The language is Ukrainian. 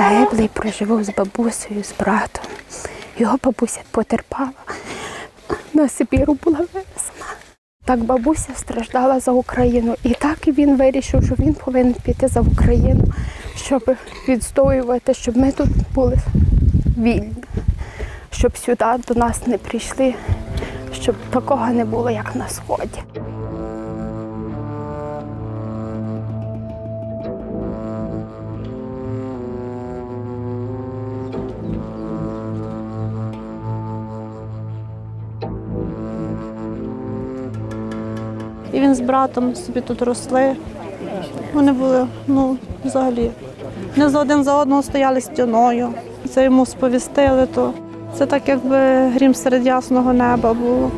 загиблий проживав з бабусею, з братом. Його бабуся потерпала. На Сибіру була вивезена. Так бабуся страждала за Україну. І так він вирішив, що він повинен піти за Україну, щоб відстоювати, щоб ми тут були вільні, щоб сюди до нас не прийшли, щоб такого не було, як на сході. І він з братом собі тут росли. Вони були, ну, взагалі, не за один за одного стояли стіною. Це йому сповістили, то це так, якби грім серед ясного неба було.